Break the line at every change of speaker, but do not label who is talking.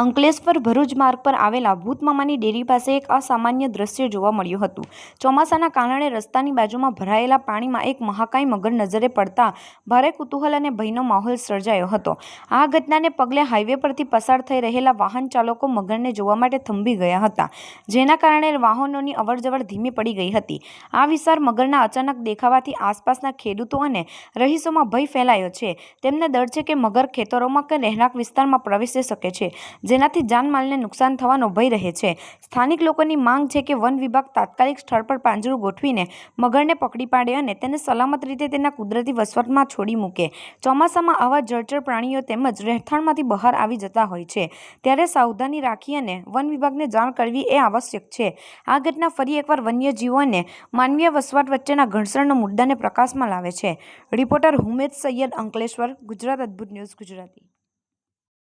અંકલેશ્વર ભરૂચ માર્ગ પર આવેલા ભૂતમામાની ડેરી પાસે એક અસામાન્ય દ્રશ્ય જોવા મળ્યું હતું. ચોમાસાના કારણે રસ્તાની બાજુમાં ભરાયેલા પાણીમાં એક મહાકાય મગર નજરે પડતા ભારે કુતૂહલ અને ભયનો માહોલ સર્જાયો હતો. આ ઘટનાને પગલે હાઈવે પરથી પસાર થઈ રહેલા વાહન ચાલકો મગરને જોવા માટે થંભી ગયા હતા, જેના કારણે વાહનોની અવરજવર ધીમી પડી ગઈ હતી. આ વિસ્તાર મગરના અચાનક દેખાવાથી આસપાસના ખેડૂતો અને રહીશોમાં ભય ફેલાયો છે. તેમને ડર છે કે મગર ખેતરોમાં કે રહેણાંક વિસ્તારમાં પ્રવેશી શકે છે. જેનાથી જાનમાલને નુકસાન થવાનો ભય રહે છે. સ્થાનિક લોકોની માંગ છે કે વન વિભાગ તાત્કાલિક સ્થળ પર પાંજરું ગોઠવીને મગરને પકડી પાડે અને તેને સલામત રીતે તેના કુદરતી વસવાટમાં છોડી મૂકે. ચોમાસામાં આવા જળચર પ્રાણીઓ તેમજ રહેઠાણમાંથી બહાર આવી જતા હોય છે. ત્યારે સાવધાની રાખી અને વન વિભાગને જાણ કરવી એ આવશ્યક છે. આ ઘટના ફરી એકવાર વન્યજીવો અને માનવીય વસવાટ વચ્ચેના ઘર્ષણનો મુદ્દાને પ્રકાશમાં લાવે છે. Reporter Humed Saiyed Ankleshwar, Gujarat Adbhut news Gujarati.